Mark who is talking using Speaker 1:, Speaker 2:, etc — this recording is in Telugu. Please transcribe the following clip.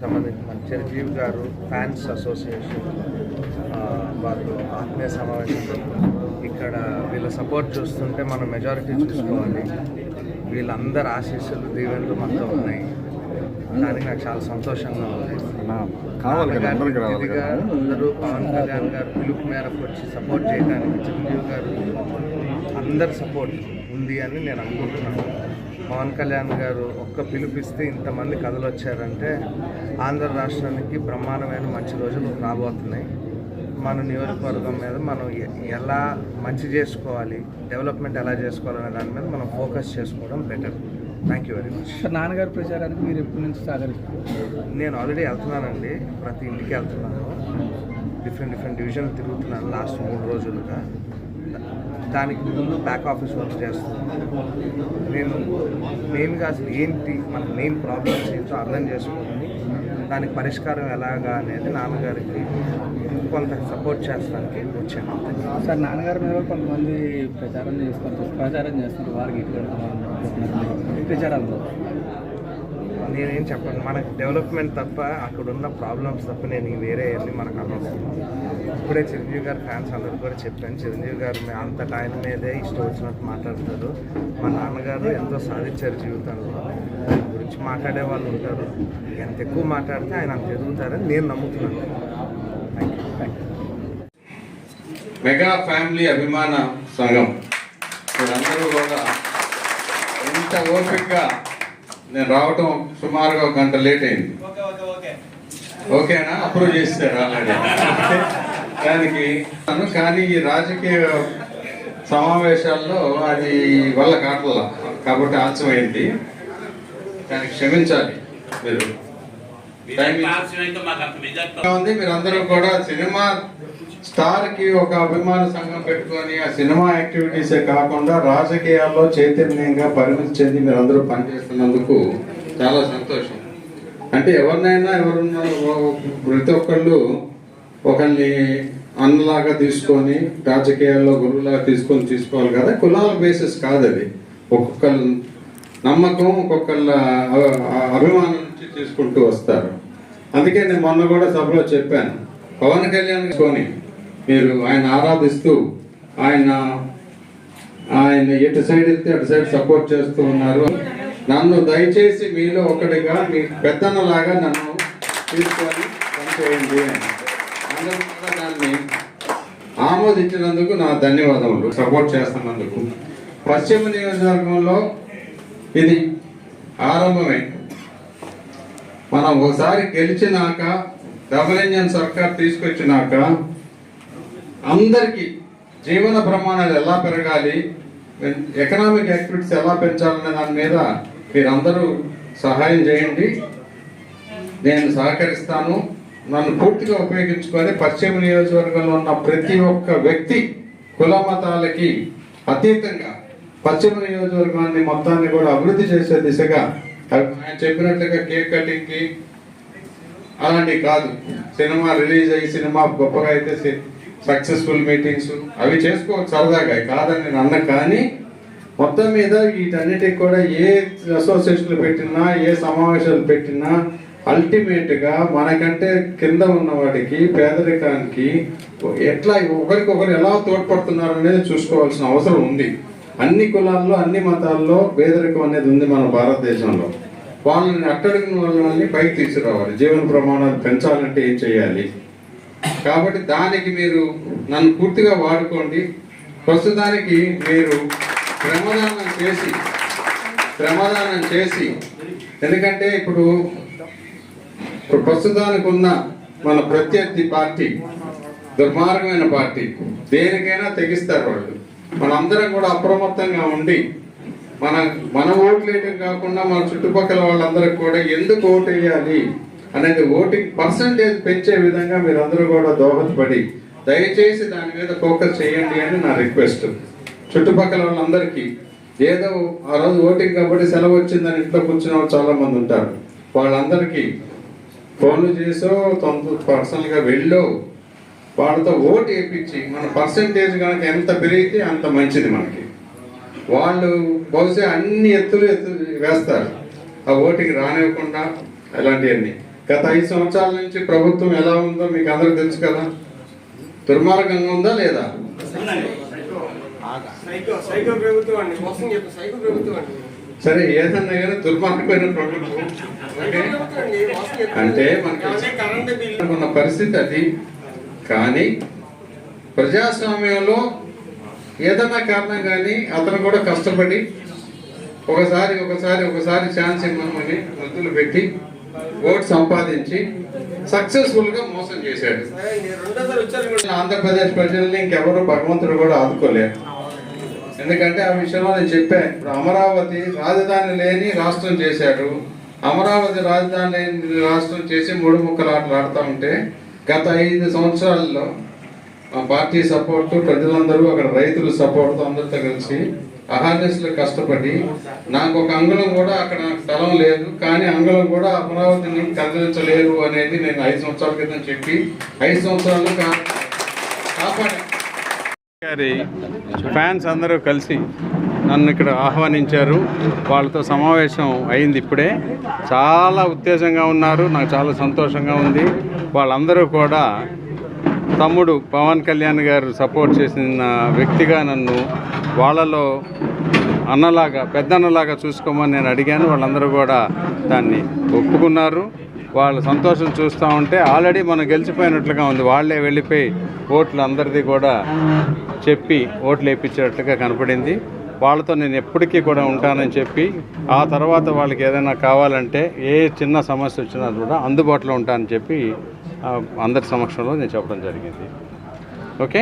Speaker 1: సంబంధించి మన చిరంజీవి గారు ఫ్యాన్స్ అసోసియేషన్ వాళ్ళు ఆత్మీయ సమావేశం ఇక్కడ వీళ్ళ సపోర్ట్ చూస్తుంటే మనం మెజారిటీ చూసుకోవాలి. వీళ్ళందరి ఆశీస్సులు దీవెనలు మనతో ఉన్నాయి. దానికి నాకు చాలా సంతోషంగా ఉంది. అందరూ పవన్ కళ్యాణ్ గారు పిలుపు మేరకు వచ్చి సపోర్ట్ చేయడానికి చిరంజీవి గారు అందరి సపోర్ట్ ఉంది అని నేను అనుకుంటున్నాను. పవన్ కళ్యాణ్ గారు ఒక్క పిలుపిస్తే ఇంతమంది కథలు వచ్చారంటే ఆంధ్ర రాష్ట్రానికి బ్రహ్మాండమైన మంచి రోజులు రాబోతున్నాయి. మన నియోజకవర్గం మీద మనం ఎలా మంచి చేసుకోవాలి డెవలప్మెంట్ ఎలా చేసుకోవాలనే దాని మీద మనం ఫోకస్ చేసుకోవడం better. Thank you very much.
Speaker 2: నాన్నగారి ప్రచారానికి మీరు ఎప్పటి నుంచి సహకరిస్తారు?
Speaker 1: నేను ఆల్రెడీ వెళ్తున్నానండి. ప్రతి ఇంటికి వెళ్తున్నాను. డిఫరెంట్ డిఫరెంట్ డివిజన్ తిరుగుతున్నాను లాస్ట్ మూడు రోజులుగా. దానికి ముందు బ్యాక్ ఆఫీస్ వర్క్ చేస్తున్నాను నేను మెయిన్గా అసలు ఏంటి మన మెయిన్ ప్రాబ్లమ్స్ ఏంటో అర్థం చేసుకుని దానికి పరిష్కారం ఎలాగా అనేది నాన్నగారికి కొంత సపోర్ట్ చేస్తానికి వచ్చాను.
Speaker 2: సార్ నాన్నగారి మీద కొంతమంది ప్రచారం చేస్తారు ప్రచారం చేస్తారు వారికి ఇటు
Speaker 1: నేనేం చెప్పను. మనకి డెవలప్మెంట్ తప్ప అక్కడ ఉన్న ప్రాబ్లమ్స్ తప్ప నేను వేరే అన్ని మనకు అనవసరం. ఇప్పుడే చిరంజీవి గారు ఫ్యాన్స్ అందరూ కూడా చెప్పాను. చిరంజీవి గారు అంత టైం మీదే ఇష్టం వచ్చినట్టు మాట్లాడతారు. మా నాన్నగారు ఎంతో సాధించారు జీవితంలో. దాని గురించి మాట్లాడే వాళ్ళు ఉంటారు. ఎంత ఎక్కువ మాట్లాడితే ఆయన అంత ఎదుగుతారని నేను నమ్ముతున్నాను.
Speaker 3: మెగా ఫ్యామిలీ అభిమాన సంఘం. మీరందరూ కూడా ఇంత ఓపికగా నేను రావటం సుమారుగా ఒక గంట లేట్ అయింది. ఓకేనా? అప్రూవ్ చేస్తారు ఆల్రెడీ. దానికి కానీ ఈ రాజకీయ సమావేశాల్లో అది వల్ల కావట్ల కాబట్టి ఆలస్యమైంది. దానికి క్షమించాలి మీరు. ఉంది మీరందరూ కూడా సినిమా స్టార్కి ఒక అభిమాన సంఘం పెట్టుకొని ఆ సినిమా యాక్టివిటీసే కాకుండా రాజకీయాల్లో చైతన్యంగా పరిమితి చెంది మీరు అందరూ పనిచేస్తున్నందుకు చాలా సంతోషం. అంటే ఎవరినైనా ఎవరున్నా ప్రతి ఒక్కళ్ళు ఒకరిని అన్నలాగా తీసుకొని రాజకీయాల్లో గురువులాగా తీసుకొని తీసుకోవాలి కదా. కులాల బేసిస్ కాదు అది ఒక్కొక్కళ్ళ నమ్మకం ఒక్కొక్కళ్ళ అభిమానం నుంచి తీసుకుంటూ వస్తారు. అందుకే నేను మొన్న కూడా సభలో చెప్పాను. పవన్ కళ్యాణ్ కొని మీరు ఆయన ఆరాధిస్తూ ఆయన ఆయన ఎటు సైడ్ వెళ్తే అటు సైడ్ సపోర్ట్ చేస్తూ ఉన్నారు. నన్ను దయచేసి మీలో ఒకటిగా మీ పెద్దన్నలాగా నన్ను తీసుకొని పనిచేయండి అందరూ దాన్ని ఆమోదించినందుకు నా ధన్యవాదములు. సపోర్ట్ చేస్తున్నందుకు. పశ్చిమ నియోజకవర్గంలో ఇది ఆరంభమే. మనం ఒకసారి గెలిచినాక డబుల్ ఇంజన్ సర్కార్ తీసుకొచ్చినాక అందరికీ జీవన ప్రమాణాలు ఎలా పెరగాలి ఎకనామిక్ యాక్టివిటీస్ ఎలా పెంచాలనే దాని మీద మీరందరూ సహాయం చేయండి. నేను సహకరిస్తాను. నన్ను పూర్తిగా ఉపయోగించుకొని పశ్చిమ నియోజకవర్గంలో ఉన్న ప్రతి ఒక్క వ్యక్తి కుల మతాలకి అతీతంగా పశ్చిమ నియోజకవర్గాన్ని మొత్తాన్ని కూడా అభివృద్ధి చేసే దిశగా ఆయన చెప్పినట్లుగా కేక్ కటింగ్కి అలాంటివి కాదు. సినిమా రిలీజ్ అయ్యి సినిమా గొప్పగా అయితే సక్సెస్ఫుల్ మీటింగ్స్ అవి చేసుకోవచ్చు సరదాగా. కాదని నేను అన్న కానీ మొత్తం మీద వీటన్నిటికి కూడా ఏ అసోసియేషన్లు పెట్టినా ఏ సమావేశాలు పెట్టినా అల్టిమేట్గా మనకంటే కింద ఉన్నవాడికి పేదరికానికి ఎట్లా ఒకరికొకరు ఎలా తోడ్పడుతున్నారు అనేది చూసుకోవాల్సిన అవసరం ఉంది. అన్ని కులాల్లో అన్ని మతాల్లో పేదరికం అనేది ఉంది మన భారతదేశంలో. వాళ్ళని అట్టడిగిన వాళ్ళని పైకి తీసుకురావాలి. జీవన ప్రమాణాలు పెంచాలంటే ఏం చేయాలి? కాబట్టి దానికి మీరు నన్ను పూర్తిగా వాడుకోండి. ప్రస్తుతానికి మీరు శ్రమదానం చేసి శ్రమదానం చేసి ఎందుకంటే ఇప్పుడు ఇప్పుడు ప్రస్తుతానికి ఉన్న మన ప్రత్యర్థి పార్టీ దుర్మార్గమైన పార్టీ దేనికైనా తెగిస్తారు వాళ్ళు. మనందరం కూడా అప్రమత్తంగా ఉండి మన మన ఓట్లు వేయడం కాకుండా మన చుట్టుపక్కల వాళ్ళందరికి కూడా ఎందుకు ఓటు వేయాలి అనేది ఓటింగ్ పర్సంటేజ్ పెంచే విధంగా మీరందరూ కూడా దోహదపడి దయచేసి దాని మీద ఫోకస్ చేయండి అని నా రిక్వెస్ట్. చుట్టుపక్కల వాళ్ళందరికీ ఏదో ఆ రోజు ఓటింగ్ కాబట్టి సెలవు వచ్చిందని ఇంట్లో కూర్చున్న వాళ్ళు చాలా మంది ఉంటారు. వాళ్ళందరికీ ఫోన్లు చేసో తొంత పర్సనల్గా వెళ్ళో వాళ్ళతో ఓటు వేయించి మన పర్సంటేజ్ కనుక ఎంత పెరిగితే అంత మంచిది మనకి. వాళ్ళు బహుశా అన్ని ఎత్తులు ఎత్తు వేస్తారు. ఆ ఓటింగ్ రానివ్వకుండా అలాంటివన్నీ గత ఐదు సంవత్సరాల నుంచి ప్రభుత్వం ఎలా ఉందో మీకు అందరికి తెలుసు కదా? దుర్మార్గంగా ఉందా లేదా? సరే ఏదన్నా కానీ దుర్మార్గమైన ప్రభుత్వం. అంటే మనకి
Speaker 4: ఏమంటే కరెంటు బిల్లు
Speaker 3: ఉన్న పరిస్థితి అది. కానీ ప్రజాస్వామ్యంలో ఏదన్నా కారణం కానీ అతను కూడా కష్టపడి ఒకసారి ఒకసారి ఒకసారి ఛాన్స్ ఇవ్వమని వృద్ధులు పెట్టి ఓటు సంపాదించి సక్సెస్ఫుల్గా మోసం చేశాడు. ఆంధ్రప్రదేశ్ ప్రజల్ని ఇంకెవరు భగవంతుడు కూడా ఆదుకోలేరు. ఎందుకంటే ఆ విషయంలో నేను చెప్పాను ఇప్పుడు అమరావతి రాజధాని లేని రాష్ట్రం చేశాడు. అమరావతి రాజధాని లేని రాష్ట్రం చేసి మూడు ముక్కలు ఆటలు ఆడుతూ ఉంటే గత ఐదు సంవత్సరాల్లో మా పార్టీ సపోర్ట్ ప్రజలందరూ అక్కడ రైతుల సపోర్ట్తో అందరితో కలిసి అహార్నెస్లో కష్టపడి నాకు ఒక అంగుళం కూడా అక్కడ నాకు స్థలం లేదు కానీ అంగుళం కూడా అమరావతిని కదిలించలేరు అనేది నేను ఐదు సంవత్సరాల క్రితం చెప్పి ఐదు సంవత్సరాలు కా
Speaker 5: గారి ఫ్యాన్స్ అందరూ కలిసి నన్ను ఇక్కడ ఆహ్వానించారు. వాళ్ళతో సమావేశం అయింది ఇప్పుడే. చాలా ఉత్తేజంగా ఉన్నారు నాకు చాలా సంతోషంగా ఉంది. వాళ్ళందరూ కూడా తమ్ముడు పవన్ కళ్యాణ్ గారు సపోర్ట్ చేసిన వ్యక్తిగా నన్ను వాళ్ళలో అన్నలాగా పెద్దన్నలాగా చూసుకోమని నేను అడిగాను. వాళ్ళందరూ కూడా దాన్ని ఒప్పుకున్నారు. వాళ్ళ సంతోషం చూస్తూ ఉంటే ఆల్రెడీ మనం గెలిచిపోయినట్లుగా ఉంది. వాళ్ళే వెళ్ళిపోయి ఓట్లు అందరిది కూడా చెప్పి ఓట్లు వేయించేటట్లుగా కనపడింది. వాళ్ళతో నేను ఎప్పటికీ కూడా ఉంటానని చెప్పి ఆ తర్వాత వాళ్ళకి ఏదైనా కావాలంటే ఏ చిన్న సమస్య వచ్చినా కూడా అందుబాటులో ఉంటానని చెప్పి అందరి సమక్షంలో నేను చెప్పడం జరిగింది. ఓకే?